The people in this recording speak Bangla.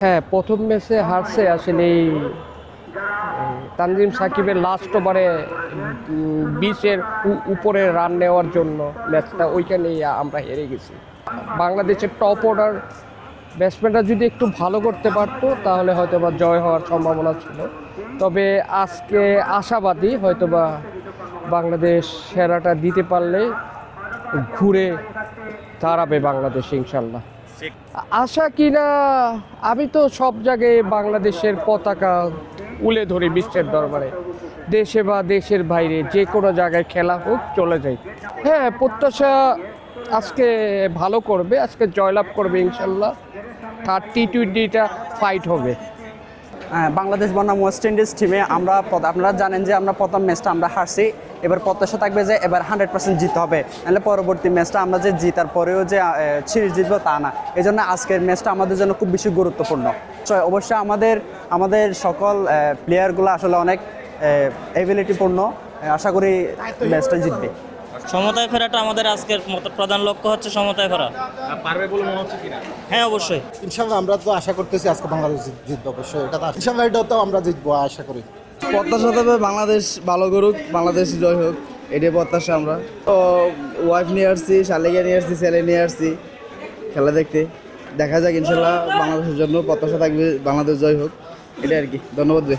হ্যাঁ প্রথম ম্যাচে হারছে আসলে এই তানজিম সাকিবের লাস্ট ওভারে বিশের উপরে রান নেওয়ার জন্য ম্যাচটা ওইখানেই আমরা হেরে গেছি। বাংলাদেশের টপ অর্ডার ব্যাটসম্যানরা যদি একটু ভালো করতে পারতো, তাহলে হয়তো বা জয় হওয়ার সম্ভাবনা ছিল। তবে আজকে আশাবাদী হয়তো বা বাংলাদেশ সেরাটা দিতে পারলে ঘুরে দাঁড়াবে বাংলাদেশ ইনশাল্লাহ। আশা কিনা, আমি তো সব জায়গায় বাংলাদেশের পতাকা উলে ধরি বিশ্বের দরবারে। দেশে বা দেশের বাইরে যে কোনো জায়গায় খেলা হোক, চলে যাই। হ্যাঁ প্রত্যাশা আজকে ভালো করবে, আজকে জয়লাভ করবে ইনশাল্লাহ। থার্টি টোয়েন্টিটা ফাইট হবে। বাংলাদেশ বনাম ওয়েস্ট ইন্ডিজ টিমে আমরা আপনারা জানেন যে আমরা প্রথম ম্যাচটা আমরা হারছি। এবার প্রত্যাশা থাকবে যে এবার হান্ড্রেড পার্সেন্ট জিততে হবে। নাহলে পরবর্তী ম্যাচটা আমরা যে জিতার পরেও যে সিরিজ জিতবো তা না। এই জন্য আজকের ম্যাচটা আমাদের জন্য খুব বেশি গুরুত্বপূর্ণ। অবশ্যই আমাদের আমাদের সকল প্লেয়ারগুলো আসলে অনেক এবিলিটিপূর্ণ আশা করি ম্যাচটা জিতবে। সমতায় ফেরাটা আমাদের আজকের মত- প্রধান লক্ষ্য হচ্ছে সমতায় ফেরা। পারবে বলে মনে হচ্ছে কিনা? হ্যাঁ অবশ্যই। ইনশাল্লাহ আমরা তো আশা করতেছি আজকে বাংলাদেশ জিত- জিতবে অবশ্যই। এটা তো ইনশাল্লাহ এটাও তো আমরা জিতবো আশা করি। প্রত্যাশা তবে বাংলাদেশ ভালো করুক বাংলাদেশ জয় হোক। এটাই প্রত্যাশা আমরা। তো ওয়াইফ নিয়ে আসছি শালিকা নিয়ে আসছি ছেলে নিয়ে আসছি। খেলা দেখতে। দেখা যাক ইনশাল্লাহ বাংলাদেশের জন্য প্রত্যাশা থাকবে বাংলাদেশ জয় হোক। এটাই আর কি। ধন্যবাদ ভাই।